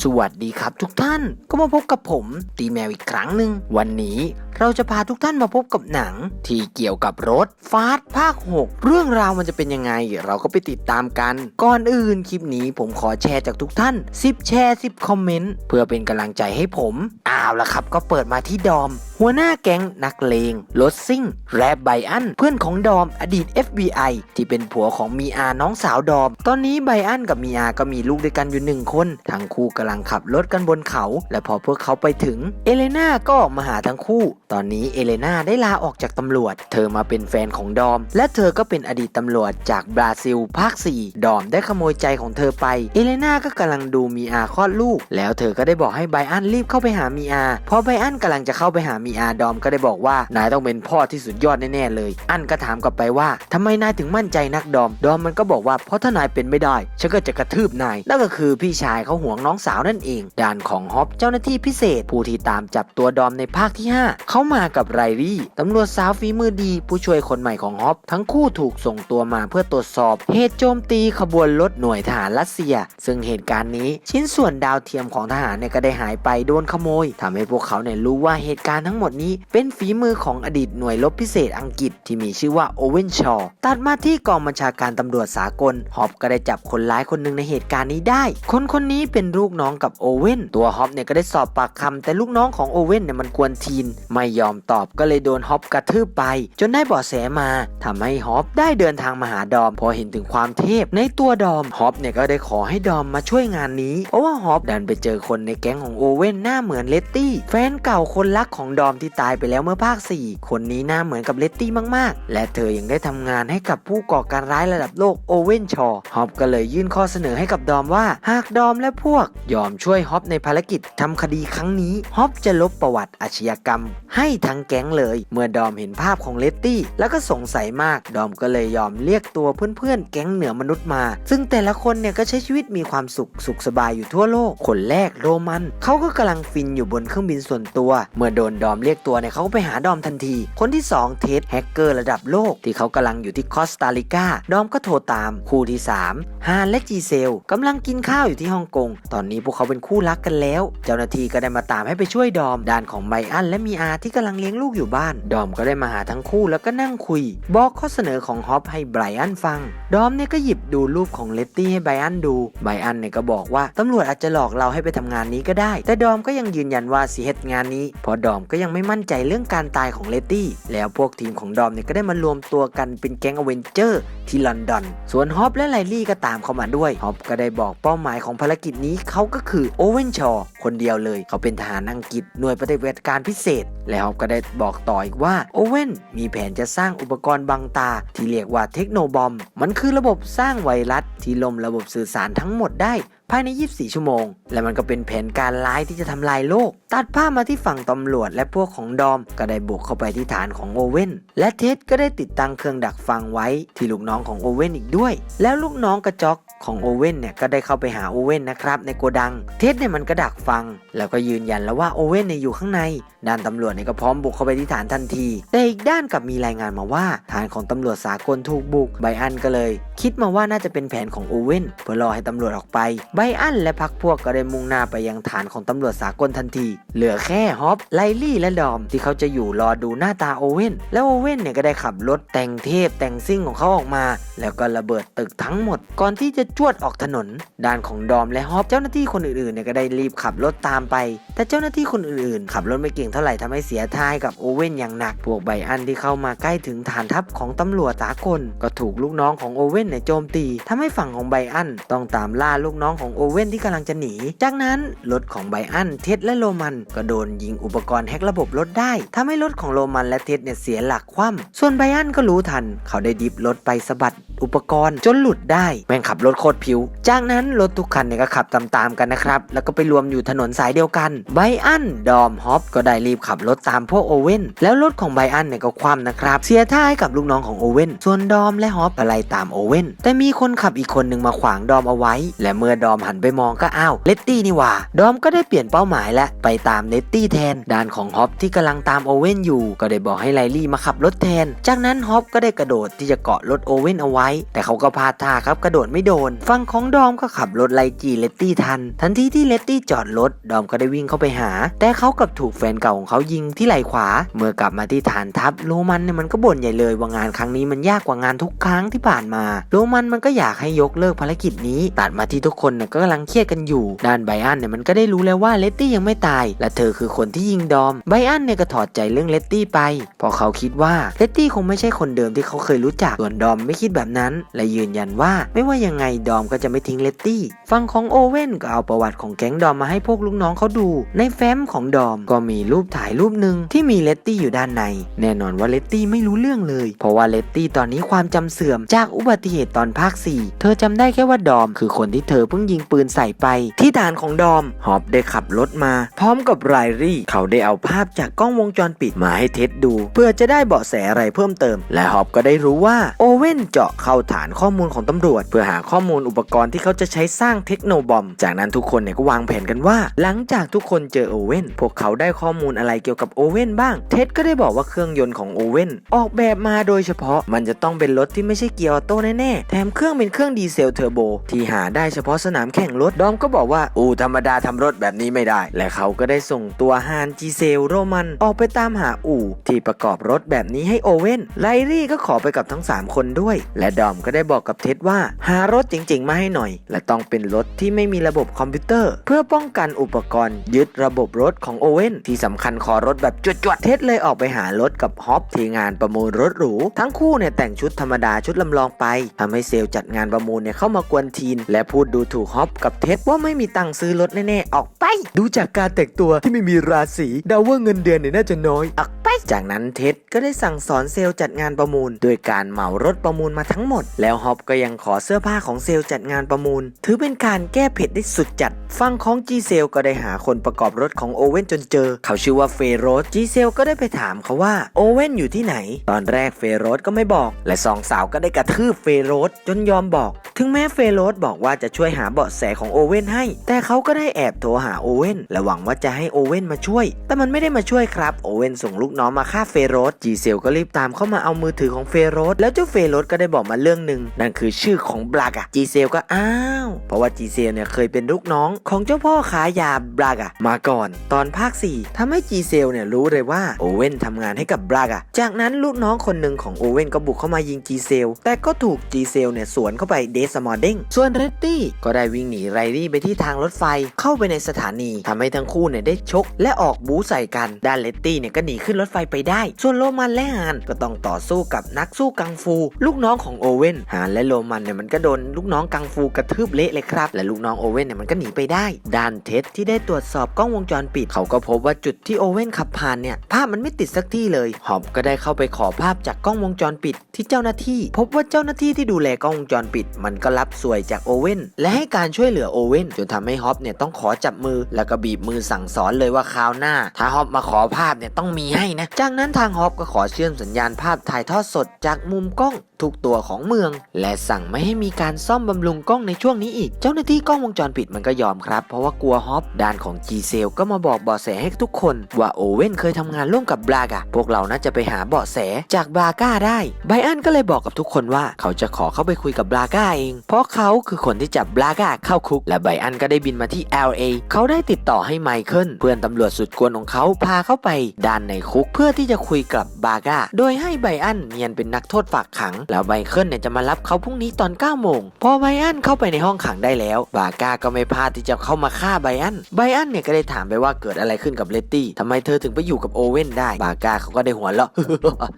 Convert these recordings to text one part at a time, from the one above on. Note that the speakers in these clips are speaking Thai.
สวัสดีครับทุกท่านก็มาพบกับผมตีแมวอีกครั้งหนึ่งวันนี้เราจะพาทุกท่านมาพบกับหนัง ที่เกี่ยวกับรถฟาสภาค 6 เรื่องราวมันจะเป็นยังไง เราก็ไปติดตามกัน ก่อนอื่นคลิปนี้ผมขอแชร์จากทุกท่าน 10 แชร์ 10 คอมเมนต์ เพื่อเป็นกำลังใจให้ผมอ้าวละครับ ก็เปิดมาที่ดอม หัวหน้าแก๊งนักเลงรถซิ่ง แรบไบอัน เพื่อนของดอมอดีต FBI ที่เป็นผัวของมีอาน้องสาวดอม ตอนนี้ไบอันกับมีอาก็มีลูกด้วยกันอยู่หนึ่งคนทั้งคู่กำลังขับรถกันบนเขา และพอพวกเขาไปถึง เอเลนาก็ออกมาหาทั้งคู่ ตอนนี้เอเลนาได้ลาออกจากตำรวจ เธอมาเป็นแฟนของดอม และเธอก็เป็นอดีตตำรวจจากบราซิลภาค 4 ดอมได้ขโมยใจของเธอไป เอเลนาก็กำลังดูมีอาคลอดลูก แล้วเธอก็ได้บอกให้ไบอันรีบเข้าไปหามีอาพอไบอันกำลังจะเข้าไปหามีอาดอมก็ได้บอกว่านายต้องเป็นพ่อที่สุดยอดแน่ๆเลย อันก็ถามกลับไปว่าทำไมนายถึงมั่นใจนักดอม ดอมมันก็บอกว่าเพราะถ้านายเป็นไม่ได้ฉันก็จะกระทืบนายนั่นก็คือพี่ชายเขาห่วงน้องสาวนั่นเองด้านของฮอปเจ้าหน้าที่พิเศษ ผู้ที่ตามจับตัวดอมในภาคที่ 5 เขามากับไรรี่ตำรวจสาวฝีมือดี ผู้ช่วยคนใหม่ของฮอปทั้งคู่ถูกส่งตัวมาเพื่อตรวจสอบ เหตุโจมตีขบวนรถหน่วยทหารรัสเซีย ซึ่งเหตุการณ์นี้ ชิ้นส่วนดาวเทียมของทหารเนี่ยก็ได้หายไปโดนขโมยทำให้พวกเขาเนี่ยรู้ว่าเหตุการณ์ทั้งหมดนี้เป็นฝีมือของอดีตหน่วยรบพิเศษอังกฤษที่มีชื่อว่าโอเวนชอว์ตัดมาที่กองบัญชาการตำรวจสากล ฮอปก็ได้จับคนร้ายคนหนึ่งในเหตุการณ์นี้ได้ คนคนนี้เป็นลูกน้องกับโอเว่น ตัวฮอปเนี่ยก็ได้สอบปากคำแต่ลูกน้องของโอเว่นเนี่ยมันกวนทีน ไม่ยอมตอบก็เลยโดนฮอปกระทืบไป จนได้เบาะแสมาทำให้ฮอปได้เดินทางมาหาดอม พอเห็นถึงความเทพ ในตัวดอมฮอปเนี่ยก็ได้ขอให้ดอมมาช่วยงานนี้เพราะว่าฮอปดันไปเจอคนในแก๊งของโอเว่นหน้าเหมือนเลตตี้แฟนเก่าคนรักของดอมที่ตายไปแล้วเมื่อภาค 4 คนนี้หน้าเหมือนกับเลตตี้มากๆ และเธอยังได้ทำงานให้กับผู้ก่อการร้ายระดับโลกโอเว่นชอว์ฮอปก็เลยยื่นข้อเสนอให้กับดอมว่า หากดอมและพวก ยอมช่วยฮอปในภารกิจทำคดีครั้งนี้ฮอปจะลบประวัติอาชญากรรม ให้ทั้งแก๊งเลย เมื่อดอมเห็นภาพของเลตตี้แล้วก็สงสัยมาก ดอมก็เลยยอมเรียกตัวเพื่อนๆ แก๊งเหนือมนุษย์มา ซึ่งแต่ละคนเนี่ยก็ใช้ชีวิตมีความสุขสุขสบายอยู่ทั่วโลกคนแรกโรมันเขาก็กำลังฟินอยู่บนเครื่องบินส่วนตัว เมื่อโดนดอมเรียกตัวเนี่ยเขาก็ไปหาดอมทันที คนที่สองเทสแฮกเกอร์ระดับโลกที่เขากำลังอยู่ที่คอสตาริกาดอมก็โทรตาม คู่ที่ 3 ฮานและจีเซลกำลังกินข้าวอยู่ที่ฮ่องกง ตอนนี้พวกเขาเป็นคู่รักกันแล้ว เจ้าหน้าที่ก็ได้มาตามให้ไปช่วยดอมด้านของไบอันและมีอาที่กำลังเลี้ยงลูกอยู่บ้าน ดอมก็ได้มาหาทั้งคู่แล้วก็นั่งคุย บอกข้อเสนอของฮอปให้ไบรอันฟัง ดอมเนี่ยก็หยิบดูรูปของเลตตี้ให้ไบรอันดูไบรอันเนี่ยก็บอกว่าตำรวจอาจจะหลอกเราให้ไปทำงานนี้ก็ได้ แต่ดอมก็ยังยืนยันว่าสิเหตุงานนี้พราะดอมก็ยังไม่มั่นใจเรื่องการตายของเลตตี้ แล้วพวกทีมของดอมเนี่ยก็ได้มารวมตัวกันเป็นแก๊งอเวนเจอร์ที่ลอนดอน ส่วนฮอปและไลลี่ก็ตามเข้ามาด้วย ฮอปก็ได้บอกเป้าหมายของภารกิจนี้เขาก็คือโอเวนชอว์ คนเดียวเลย เขาเป็นทหารอังกฤษหน่วยปฏิบัติการพิเศษ และฮอปก็ได้บอกต่ออีกว่าโอเว่นมีแผนจะสร้างอุปกรณ์บังตา ที่เรียกว่าเทคโนบอม มันคือระบบสร้างไวรัส ที่ล่มระบบสื่อสารทั้งหมดได้ภายใน 24 ชั่วโมง และมันก็เป็นแผนการร้ายที่จะทำลายโลก ตัดภาพมาที่ฝั่งตำรวจและพวกของดอม ก็ได้บุกเข้าไปที่ฐานของโอเว่น และเท็ดก็ได้ติดตั้งเครื่องดักฟังไว้ที่ลูกน้องของโอเว่นอีกด้วย แล้วลูกน้องกระจอก ของโอเว่นเนี่ยก็ได้เข้าไปหาโอเว่นนะครับในโกดัง เท็ดเนี่ยมันก็ดักฟัง แล้วก็ยืนยันแล้วว่าโอเว่นเนี่ยอยู่ข้างใน ด้านตำรวจเนี่ยก็พร้อมบุกเข้าไปที่ฐานทันที แต่อีกด้านกับมีรายงานมาว่า ฐานของตำรวจสากลถูกบุกไบอันก็เลย คิดมาว่าน่าจะเป็นแผนของโอเว่นเพื่อรอให้ตำรวจออกไปไบอันและพักพวกก็ได้มุ่งหน้าไปยังฐานของตำรวจสากลทันที เหลือแค่ฮอปไลลี่และดอมที่เขาจะอยู่รอดูหน้าตาโอเว่นแล้วโอเว่นเนี่ยก็ได้ขับรถแต่งเทพแต่งซิ่งของเขาออกมา แล้วก็ระเบิดตึกทั้งหมดก่อนที่จะจวดออกถนน ด้านของดอมและฮอปเจ้าหน้าที่คนอื่นๆเนี่ยก็ได้รีบขับรถตามไป แต่เจ้าหน้าที่คนอื่นๆ ขับรถไม่เก่งเท่าไหร่ทำให้เสียท่ายกับโอเว่นอย่างหนัก พวกไบอันที่เข้ามาใกล้ถึงฐานทัพของตำรวจสากล ก็ถูกลูกน้องของโอเว่นเนี่ยโจมตีทำให้ฝั่งของไบอันต้องตามล่าลูกน้องของโอเว่นที่กำลังจะหนี จากนั้นรถของไบอันเท็ดและโรมันก็โดนยิงอุปกรณ์แฮกระบบรถได้ทำให้รถของโรมันและเท็ดเนี่ยเสียหลักคว่ำส่วนไบอันก็รู้ทัน เขาได้ดิฟรถไปสะบัดอุปกรณ์จนหลุดได้แม่งขับรถโคตรผิว จากนั้นรถทุกคันเนี่ยก็ขับตามๆกันนะครับ แล้วก็ไปรวมอยู่ถนนสายเดียวกัน ไบอัน ดอม ฮอป ก็ได้รีบขับรถตามพวกโอเว่น แล้วรถของไบอันเนี่ยก็คว่ำนะครับ เสียท่าให้กับลูกน้องของโอเว่น ส่วนดอมและฮอปก็ไล่ตามโอเว่น แต่มีคนขับอีกคนหนึ่งมาขวางดอมเอาไว้ และเมื่อดอมหันไปมองก็อ้าว เลตตี้นี่หว่า ดอมก็ได้เปลี่ยนเป้าหมายและไปตามเลตตี้แทน ด้านของฮอปที่กำลังตามโอเว่นอยู่ ก็ได้บอกให้ไลลี่มาขับรถแทน จากนั้นฮอปก็ได้กระโดดที่จะเกาะรถโอเว่นเอาไว้ แต่เขาก็พลาดท่าครับกระโดดไม่โดนน ฝั่งของดอมก็ขับรถไล่จีเลตตี้ทัน ทันทีที่เลตตี้จอดรถ ดอมก็ได้วิ่งเข้าไปหา แต่เขากลับถูกแฟนเก่าของเขายิงที่ไหล่ขวา เมื่อกลับมาที่ฐานทัพโรมันเนี่ยมันก็บ่นใหญ่เลยว่างานครั้งนี้มันยากกว่างานทุกครั้งที่ผ่านมา โรมันมันก็อยากให้ยกเลิกภารกิจนี้ ตัดมาที่ทุกคนเนี่ยก็กำลังเครียดกันอยู่ ด้านไบอันเนี่ยมันก็ได้รู้แล้วว่าเลตตี้ยังไม่ตาย และเธอคือคนที่ยิงดอม ไบอันเนี่ยก็ถอดใจเรื่องเลตตี้ไปเพราะเขาคิดว่าเลตตี้คงไม่ใช่คนเดิมที่เขาเคยรู้จัก ส่วนดอมไม่คิดแบบนั้น และยืนยันว่าไม่ว่ายังไงดอมก็จะไม่ทิ้งเลตตี้ฝั่งของโอเว่นก็เอาประวัติของแก๊งดอมมาให้พวกลูกน้องเขาดู ในแฟ้มของดอมก็มีรูปถ่ายรูปหนึ่งที่มีเลตตี้อยู่ด้านใน แน่นอนว่าเลตตี้ไม่รู้เรื่องเลย เพราะว่าเลตตี้ตอนนี้ความจำเสื่อมจากอุบัติเหตุตอนภาค 4 เธอจำได้แค่ว่าดอม คือคนที่เธอเพิ่งยิงปืนใส่ไป ที่ฐานของดอมฮอบได้ขับรถมา พร้อมกับไรรี่ เขาได้เอาภาพจากกล้องวงจรปิดมาให้เท็ดดู เพื่อจะได้เบาะแสอะไรเพิ่มเติม และฮอบก็ได้รู้ว่าโอเว่นเจาะเข้าฐานข้อมูลของตำรวจ เพื่อหาข้อมูลอุปกรณ์ที่เขาจะใช้สร้างเทคโนบอม จากนั้นทุกคนเนี่ยก็วางแผนกันว่า หลังจากทุกคนเจอโอเว่นพวกเขาได้ข้อมูลอะไรเกี่ยวกับโอเว่นบ้าง เท็ดก็ได้บอกว่าเครื่องยนต์ของโอเว่นออกแบบมาโดยเฉพาะมันจะต้องเป็นรถที่ไม่ใช่เกียร์ออโต้แน่ๆแถมเครื่องเป็นเครื่องดีเซลเทอร์โบที่หาได้เฉพาะสนามแข่งรถดอมก็บอกว่าอูธรรมดาทำรถแบบนี้ไม่ได้ และเขาก็ได้ส่งตัวฮานจีเซลโรมันออกไปตามหาอู่ที่ประกอบรถแบบนี้ให้โอเว่นไลรี่ก็ขอไปกับทั้ง 3 คนด้วย และดอมก็ได้บอกกับเท็ดว่า หารถจริงๆ มาให้หน่อย และต้องเป็นรถที่ไม่มีระบบคอมพิวเตอร์ เพื่อป้องกันอุปกรณ์ ยึดระบบรถของโอเว่นที่สำคัญขอรถแบบจวดๆ เท็ดเลยออกไปหารถกับฮอปที่งานประมูลรถหรู ทั้งคู่เนี่ยแต่งชุดธรรมดาชุดลำลองไปทำให้เซลล์จัดงานประมูลเนี่ยเข้ามากวนทีน และพูดดูถูกฮอปกับเท็ดว่าไม่มีตังค์ซื้อรถแน่ๆออกไป ดูจากการแต่งตัวที่ไม่มีราศีเดาว่าเงินเดือนเนี่ยน่าจะน้อยออก จากนั้นเท็ดก็ได้สั่งสอนเซลล์จัดงานประมูล โดยการเหมารถประมูลมาทั้งหมด แล้วฮอปก็ยังขอเสื้อผ้าของเซลล์จัดงานประมูล ถือเป็นการแก้เผ็ดได้สุดจัด ฟังของจีเซลก็ได้หาคนประกอบรถของโอเว่นจนเจอ เขาชื่อว่าเฟโรสจีเซลก็ได้ไปถามเขาว่าโอเว่นอยู่ที่ไหน ตอนแรกเฟโรสก็ไม่บอก และสองสาวก็ได้กระทืบเฟโรสจนยอมบอก ถึงแม้เฟโรสบอกว่าจะช่วยหาเบาะแสของโอเว่นให้ แต่เขาก็ได้แอบโทรหาโอเว่นและหวังว่าจะให้โอเว่นมาช่วย แต่มันไม่ได้มาช่วยครับโอเว่นส่งลูกน้องมาฆ่าเฟโรสจีเซลก็รีบตามเข้ามาเอามือถือของเฟโรสแล้วเจ้าเฟโรสก็ได้บอกมาเรื่องหนึ่งนั่นคือชื่อของบลากอะจีเซลก็อ้าวเพราะว่าจีเซลเนี่ยเคยเป็นลูกน้องของเจ้าพ่อขายาบลากอะมาก่อน ตอนภาค 4ทำให้จีเซลเนี่ยรู้เลยว่าโอเว่นทำงานให้กับบลากอะจากนั้นลูกน้องคนหนึ่งของโอเว่นก็บุกเข้ามายิงจีเซลแต่ก็ถูกจีเซลเนี่ยสวนเข้าไปเดสมอร์เด้งส่วนเรตตี้ก็ได้วิ่งหนีไรรี่ไปที่ทางรถไฟเข้าไปในสถานีทำให้ทั้งคู่เนี่ยได้ชก และออกบู๊ใส่กันด้านเลตตี้เนี่ยก็หนีขึ้นรถไฟไปได้ ส่วนโรมันและฮานก็ต้องต่อสู้กับนักสู้กังฟู ลูกน้องของโอเว่นฮานและโรมันเนี่ยมันก็โดนลูกน้องกังฟูกระทืบเละเลยครับ และลูกน้องโอเว่นเนี่ยมันก็หนีไปได้ด้านเท็ดที่ได้ตรวจสอบกล้องวงจรปิด เขาก็พบว่าจุดที่โอเว่นขับผ่านเนี่ยภาพมันไม่ติดสักที่เลยหอบก็ได้เข้าไปขอภาพจากกล้องวงจรปิด ที่เจ้าหน้าที่ พบว่าเจ้าหน้าที่ที่ดูแลกล้องวงจรปิด มันก็รับสวยจากโอเว่นและให้การช่วยเหลือโอเว่นจนทำให้ฮอปเนี่ยต้องขอจับมือแล้วก็บีบมือสั่งสอนเลยว่าคราวหน้า ถ้าฮอปมาขอภาพเนี่ยต้องมีให้นะจากนั้นทางฮอปก็ขอเชื่อมสัญญาณภาพถ่ายทอดสดจากมุมกล้อง ทุกตัวของเมือง และสั่งไม่ให้มีการซ่อมบำรุงกล้องในช่วงนี้อีก เจ้าหน้าที่กล้องวงจรปิดมันก็ยอมครับ เพราะว่ากลัวฮอปด้านของจีเซลก็มาบอกเบาะแสให้ทุกคน ว่าโอเว่นเคยทำงานร่วมกับบลากะพวกเราน่าจะไปหาเบาะแสจากบลาก้าได้ไบอันก็เลยบอกกับทุกคนว่าเขาจะขอเข้าไปคุยกับบลาก้าเอง เพราะเขาคือคนที่จับบลาก้าเข้าคุก และไบอันก็ได้บินมาที่ LA เขาได้ติดต่อให้ไมเคิลเพื่อนตำรวจสุดกวนของเขาพาเข้าไปด้านในคุกเพื่อที่จะคุยกับบาก้าโดยให้ไบอันเนียนเป็นนักโทษฝากขังแล้วไมเคิลเนี่ยจะมารับเขาพรุ่งนี้ตอน9โมงพอไบอันเข้าไปในห้องขังได้แล้ว บาก้าก็ไม่พลาดที่จะเข้ามาฆ่าไบอันไบอันเนี่ยก็ได้ถามไปว่าเกิดอะไรขึ้นกับเลตตี้ทำไมเธอถึงไปอยู่กับโอเว่นได้ บาก้าเขาก็ได้หัวเราะ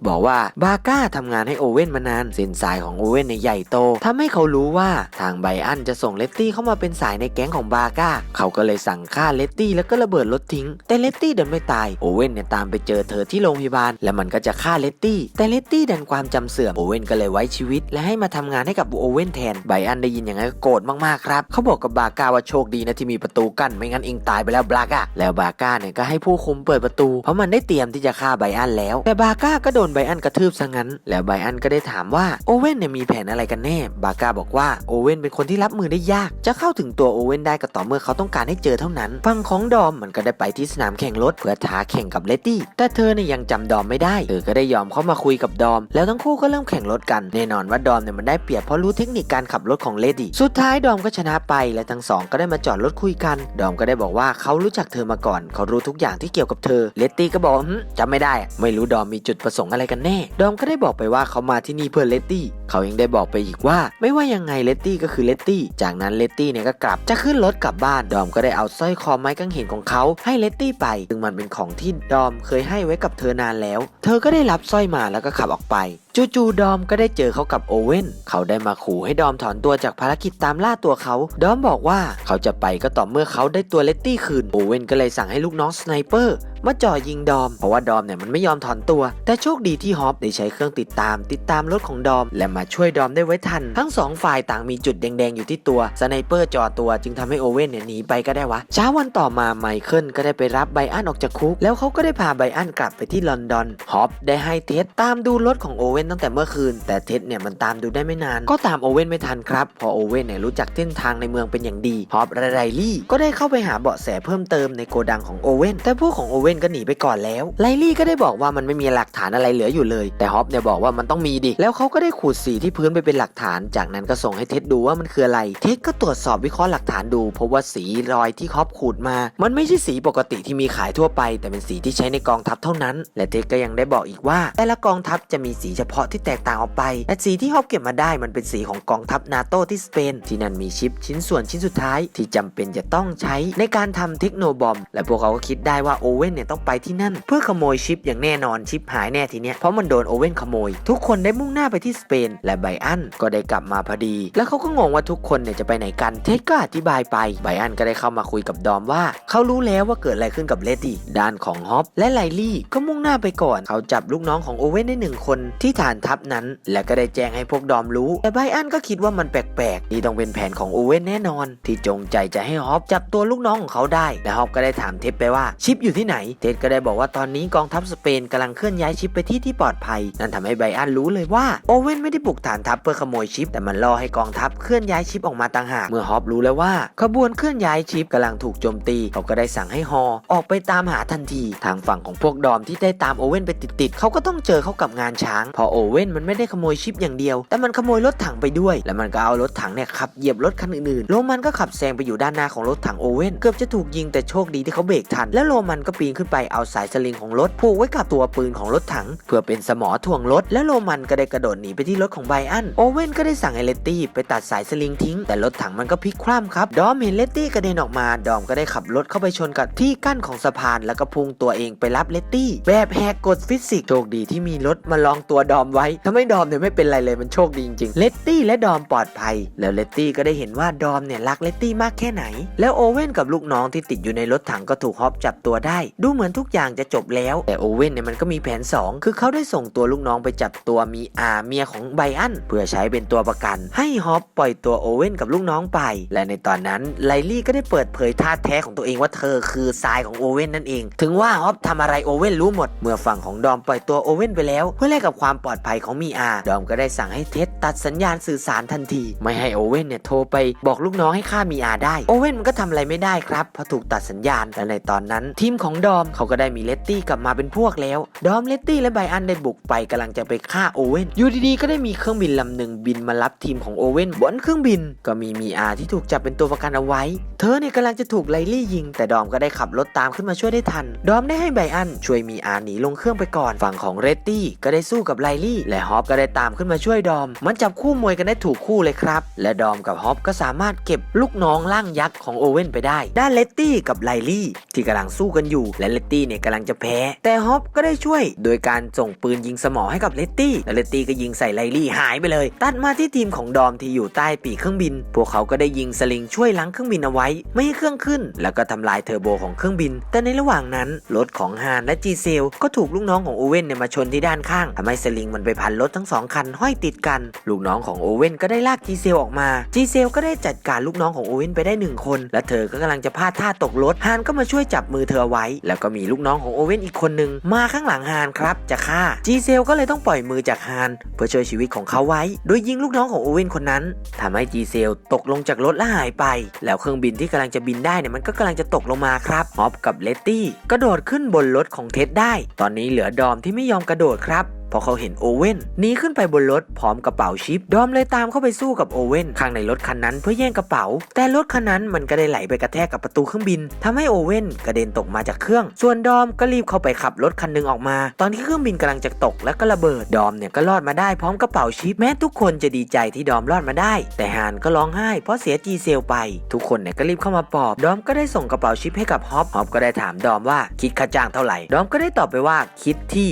บอกว่าบาก้าทำงานให้โอเว่นมานานเส้นสายของโอเว่นเนี่ยใหญ่โตทำให้เขารู้ว่าทางไบอันจะส่งเลตตี้เข้ามาเป็นสายในแก๊งของบาก้าเขาก็เลยสั่งฆ่าเลตตี้แล้วก็ระเบิดรถทิ้ง แต่เลตตี้ดันไม่ตายโอเว่นเนี่ยตามไปเจอเธอที่โรงพยาบาล และมันก็จะฆ่าเลตตี้แต่เลตตี้ดันความจำเสื่อมโอเว่นก็เลยไว้ชีวิต และให้มาทำงานให้กับโอเว่นแทนไบอันได้ยินอย่างนั้นก็โกรธมากๆครับเขาบอกกับบาก้าว่าโชคดีนะที่มีประตูกั้นไม่งั้นเองตายไปแล้วบาก้าแล้วบาก้าเนี่ยก็ให้ผู้คุมเปิดประตู เพราะมันได้เตรียมที่จะฆ่าไบอันแล้ว แต่บาก้าก็โดนไบอันกระทืบซะงั้น แล้วไบอันก็ได้ถามว่าโอเว่นเนี่ยมีแผนอะไรกันแน่ บาก้าบอกว่าโอเว่นเป็นคนที่รับมือได้ยาก จะเข้าถึงตัวโอเว่นได้ก็ต่อเมื่อเขาต้องการให้เจอเท่านั้นฝั่งของดอมมันก็ได้ไปที่สนามแข่งรถเพื่อท้าแข่งกับเลตตี้แต่เธอเนี่ยยังจำดอมไม่ได้เธอก็ได้ยอมเข้ามาคุยกับดอม แล้วทั้งคู่ก็เริ่มแข่งรถกันกัน แน่นอนว่าดอมเนี่ยมันได้เปรียบเพราะรู้เทคนิคการขับรถของเลดี้สุดท้ายดอมก็ชนะไปและทั้งสองก็ได้มาจอดรถคุยกัน ดอมก็ได้บอกว่าเขารู้จักเธอมาก่อน เขารู้ทุกอย่างที่เกี่ยวกับเธอเลตตี้ก็บอกจำไม่ได้ ไม่รู้ดอมมีจุดประสงค์อะไรกันแน่ ดอมก็ได้บอกไปว่าเขามาที่นี่เพื่อเลตตี้เขายังได้บอกไปอีกว่า ไม่ว่ายังไงเลตตี้ก็คือเลตตี้จากนั้นเลตตี้เนี่ยก็กลับจะขึ้นรถกลับบ้านดอมก็ได้เอาสร้อยคอไม้กางเขนของเขาให้เลตตี้ไป ซึ่งมันเป็นของที่ดอมเคยให้ไว้กับเธอนานแล้ว เธอก็ได้รับสร้อยมาแล้วก็ขับออกไป จู่ๆดอมก็ได้เจอเขากับโอเว่น เขาได้มาขู่ให้ดอมถอนตัวจากภารกิจตามล่าตัวเขา ดอมบอกว่าเขาจะไปก็ต่อเมื่อเขาได้ตัวเลตตี้คืน โอเว่นก็เลยสั่งให้ลูกน้องสไนเปอร์มาจ่อยิงดอม เพราะว่าดอมเนี่ยมันไม่ยอมถอนตัว แต่โชคดีที่ฮอปได้ใช้เครื่องติดตาม ติดตามรถของดอม และมาช่วยดอมได้ไว้ทัน ทั้งสองฝ่ายต่างมีจุดแดงๆอยู่ที่ตัว สไนเปอร์จ่อตัวจึงทำให้โอเว่นเนี่ยหนีไปก็ได้วะ เช้าวันต่อมาไมเคิลก็ได้ไปรับไบอันออกจากคุก แล้วเขาก็ได้พาไบอันกลับไปที่ลอนดอน ฮอปได้ให้เท็ดตามดูรถของโอเว่นตั้งแต่เมื่อคืน แต่เท็ดเนี่ยมันตามดูได้ไม่นาน ก็ตามโอเว่นไม่ทันครับ พอโอเว่นเนี่ยรู้จักเส้นทางในเมืองเป็นอย่างดีฮอปและไรลี่ก็ได้เข้าไปหาเบาะแสเพิ่มเติมในโกดังของโอเว่นแต่พวกของโอเว่นก็หนีไปก่อนแล้วไลลี่ก็ได้บอกว่ามันไม่มีหลักฐานอะไรเหลืออยู่เลย แต่ฮอปเนี่ยบอกว่ามันต้องมีดิแล้วเขาก็ได้ขูดสีที่พื้นไปเป็นหลักฐาน จากนั้นก็ส่งให้เท็ดดูว่ามันคืออะไร เท็ดก็ตรวจสอบวิเคราะห์หลักฐานดูพบว่าสีรอยที่ฮอปขูดมา มันไม่ใช่สีปกติที่มีขายทั่วไป แต่เป็นสีที่ใช้ในกองทัพเท่านั้น และเท็ดก็ยังได้บอกอีกว่า แต่ละกองทัพจะมีสีเฉพาะพาะที่แตกต่างออกไป และสีที่ฮอปเก็บมาได้มันเป็นสีของกองทัพนาโตที่สเปน ที่นั่นมีชิปชิ้นส่วนชิ้นสุดท้ายที่จำเป็นจะต้องใช้ในการทำเทคโนบอม และพวกเขาก็คิดได้ว่าโอเว่นเนี่ยต้องไปที่นั่น เพื่อขโมยชิปอย่างแน่นอนชิปหายแน่ทีเนี้ยเพราะมันโดนโอเว่นขโมย ทุกคนได้มุ่งหน้าไปที่สเปน และไบอันก็ได้กลับมาพอดี แล้วเขาก็งงว่าทุกคนเนี่ยจะไปไหนกันเท็ดก็อธิบายไปไบอันก็ได้เข้ามาคุยกับดอมว่า เขารู้แล้วว่าเกิดอะไรขึ้นกับเลดี้ด้านของฮอปและไลลี่ก็มุ่งหน้าไปก่อน เขาจับลูกน้องของโอเว่นได้หนึ่งคนที่ฐานทัพนั้น และก็ได้แจ้งให้พวกดอมรู้ แต่ไบอันก็คิดว่ามันแปลกๆ นี่ต้องเป็นแผนของโอเว่นแน่นอน ที่จงใจจะให้ฮอปจับตัวลูกน้องของเขาได้ และฮอปก็ได้ถามเท็ดไปว่าชิปอยู่ที่ไหน เท็ดก็ได้บอกว่าตอนนี้กองทัพสเปนกำลังเคลื่อนย้ายชิปไปที่ที่ปลอดภัย นั่นทำให้ไบอันรู้เลยว่าโอเว่นไม่ได้บุกฐานทัพเพื่อขโมยชิป แต่มันล่อให้กองทัพเคลื่อนย้ายชิปออกมาต่างหาก เมื่อฮอปรู้แล้วว่าขบวนเคลื่อนย้ายชิปกำลังถูกโจมตีเขาก็ได้สั่งให้ฮอออกไปตามหาทันที ทางฝั่งของพวกดอมที่ได้ตามโอเว่นไปติดๆเขาก็ต้องเจอเขากับงานช้างพอโอโอเว่นมันไม่ได้ขโมยชิปอย่างเดียว แต่มันขโมยรถถังไปด้วย และมันก็เอารถถังเนี่ยขับเหยียบรถคันอื่นๆ โรมันก็ขับแซงไปอยู่ด้านหน้าของรถถังโอเว่น เกือบจะถูกยิงแต่โชคดีที่เขาเบรกทัน แล้วโรมันก็ปีนขึ้นไปเอาสายสลิงของรถผูกไว้กับตัวปืนของรถถัง เพื่อเป็นสมอถ่วงรถ แล้วโรมันก็ได้กระโดดหนีไปที่รถของไบอัน โอเว่นก็ได้สั่งให้เลตตี้ไปตัดสายสลิงทิ้ง แต่รถถังมันก็พลิกคว่ำครับ ดอมเห็นเลตตี้กระเด็นออกมา ดอมก็ได้ขับรถเข้าไปชนกับที่กั้นของสะพาน แล้วก็พุ่งตัวเองไปรับเลตตี้ แบบแหกกฎฟิสิกส์ โชคดีที่มีรถมาลองตัวดอมไว้ทำให้ดอมเนี่ยไม่เป็นไรเลยมันโชคดีจริงๆเลตตี้และดอมปลอดภัย แล้วเลตตี้ก็ได้เห็นว่าดอมเนี่ยรักเลตตี้มากแค่ไหน แล้วโอเว่นกับลูกน้องที่ติดอยู่ในรถถังก็ถูกฮอปจับตัวได้ ดูเหมือนทุกอย่างจะจบแล้ว แต่โอเว่นเนี่ยมันก็มีแผน 2 คือเขาได้ส่งตัวลูกน้องไปจับตัวมีอาเมียของไบอันเพื่อใช้เป็นตัวประกัน ให้ฮอปปล่อยตัวโอเว่นกับลูกน้องไป และในตอนนั้นไลลี่ก็ได้เปิดเผยท่าแท้ของตัวเองว่าเธอคือทรายของโอเว่นนั่นเอง ถึงว่าฮอปทำอะไรโอเว่นรู้หมด เมื่อฝั่งของดอมปล่อยตัวโอเว่นไปแล้วเพื่อแลกกับความปลอดภัยของมีอาดอมก็ได้สั่งให้เท็ดตัดสัญญาณสื่อสารทันที ไม่ให้โอเว่นเนี่ยโทรไปบอกลูกน้องให้ฆ่ามีอาได้ โอเว่นมันก็ทำอะไรไม่ได้ครับเพราะถูกตัดสัญญาณและในตอนนั้น ทีมของดอมเขาก็ได้มีเลตตี้กลับมาเป็นพวกแล้ว ดอมเลตตี้และไบอันได้บุกไปกำลังจะไปฆ่าโอเว่นอยู่ดีๆก็ได้มีเครื่องบินลำหนึ่งบินมารับทีมของโอเว่นบนเครื่องบิน ก็มีมีอาที่ถูกจับเป็นตัวประกันเอาไว้ เธอเนี่ยกำลังจะถูกไลลี่ยิง แต่ดอมก็ได้ขับรถตามขึ้นมาช่วยได้ทัน ดอมได้ให้ไบอันช่วยมีอาหนีลงเครื่องไปก่อนฝั่งของเรตตี้ก็ได้สู้กับไลลี่ และฮอปก็ได้ตามขึ้นมาช่วยดอม มันจับคู่มวยกันได้ถูกคู่เลยครับ และดอมกับฮอปก็สามารถเก็บลูกน้องร่างยักษ์ของโอเว่นไปได้ ด้านเลตตี้กับไลลี่ที่กำลังสู้กันอยู่ และเลตตี้เนี่ยกำลังจะแพ้ แต่ฮอปก็ได้ช่วย โดยการส่งปืนยิงสมอให้กับเลตตี้และเลตตี้ก็ยิงใส่ไลลี่หายไปเลย ตัดมาที่ทีมของดอมที่อยู่ใต้ปีกเครื่องบิน พวกเขาก็ได้ยิงสลิงช่วยล้างเครื่องบินเอาไว้ ไม่ให้เครื่องขึ้น แล้วก็ทำลายเทอร์โบของเครื่องบิน แต่ในระหว่างนั้นรถของฮานและจีเซลก็ถูกลูกน้องของโอเว่นเนี่ยมาชนที่ด้านข้างทำให้สลิงมันไปพันรถทั้งสองคันห้อยติดกัน ลูกน้องของโอเว่นก็ได้ลากจีเซลออกมา จีเซลก็ได้จัดการลูกน้องของโอเว่นไปได้หนึ่งคน และเธอก็กำลังจะพลาดท่าตกรถฮานก็มาช่วยจับมือเธอไว้ แล้วก็มีลูกน้องของโอเว่นอีกคนหนึ่งมาข้างหลังฮานครับ จะฆ่าจีเซลก็เลยต้องปล่อยมือจากฮานเพื่อช่วยชีวิตของเขาไว้ โดยยิงลูกน้องของโอเว่นคนนั้นทำให้จีเซลตกลงจากรถและหายไป แล้วเครื่องบินที่กำลังจะบินได้เนี่ยมันก็กำลังจะตกลงมาครับฮอปกับเลตตี้กระโดดขึ้นบนรถของเท็ดได้ ตอนนี้เหลือดอมที่ไม่ยอมกระโดดครับ ราะเขาเห็นโอเว่นหนีขึ้นไปบนรถพร้อมกระเป๋าชิป ดอมเลยตามเข้าไปสู้กับโอเว่นข้างในรถคันนั้นเพื่อแย่งกระเป๋า แต่รถคันนั้นมันก็ได้ไหลไปกระแทกกับประตูเครื่องบินทำให้โอเว่นกระเด็นตกมาจากเครื่อง ส่วนดอมก็รีบเข้าไปขับรถคันหนึงออกมา ตอนที่เครื่องบินกำลังจะตกและก็ระเบิดดอมเนี่ยก็รอดมาได้พร้อมกระเป๋าชิปแม้ทุกคนจะดีใจที่ดอมรอดมาได้ แต่ฮานก็ร้องไห้เพราะเสียจีเซลไป ทุกคนเนี่ยก็รีบเข้ามาปลอบดอมก็ได้ส่งกระเป๋าชิปให้กับฮอปฮอปก็ได้ถามดอมว่าคิดค่าจ้างเท่าไหร่ดอมก็ได้ตอบไปว่าคิดที่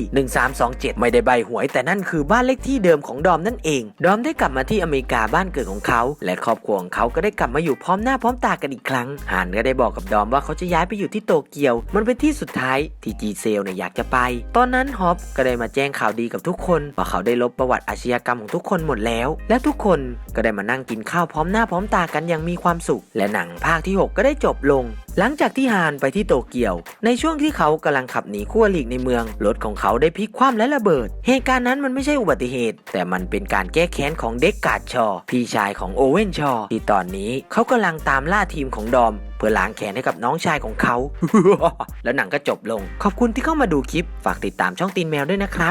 1327 ไม่ได้ใบหวย แต่นั่นคือบ้านเลขที่เดิมของดอมนั่นเอง ดอมได้กลับมาที่อเมริกาบ้านเกิดของเขา และครอบครัวของเขาก็ได้กลับมาอยู่พร้อมหน้าพร้อมตากันอีกครั้งฮานก็ได้บอกกับดอมว่าเขาจะย้ายไปอยู่ที่โตเกียว มันเป็นที่สุดท้ายที่จีเซลเนี่ยอยากจะไป ตอนนั้นฮอปก็ได้มาแจ้งข่าวดีกับทุกคนว่าเขาได้ลบประวัติอาชญากรรมของทุกคนหมดแล้ว และทุกคนก็ได้มานั่งกินข้าวพร้อมหน้าพร้อมตากันอย่างมีความสุข และหนังภาคที่ 6 ก็ได้จบลงหลังจากที่ฮานไปที่โตเกียว ในช่วงที่เขากำลังขับหนีคู่อริในเมือง รถของเขาได้พลิกคว่ำและระเบิด เหตุการณ์นั้นมันไม่ใช่อุบัติเหตุ แต่มันเป็นการแก้แค้นของเด็กกาดชอ พี่ชายของโอเว่นชอ ที่ตอนนี้เขากำลังตามล่าทีมของดอม เพื่อล้างแค้นให้กับน้องชายของเขา แล้วหนังก็จบลง ขอบคุณที่เข้ามาดูคลิป ฝากติดตามช่องตีนแมวด้วยนะครับ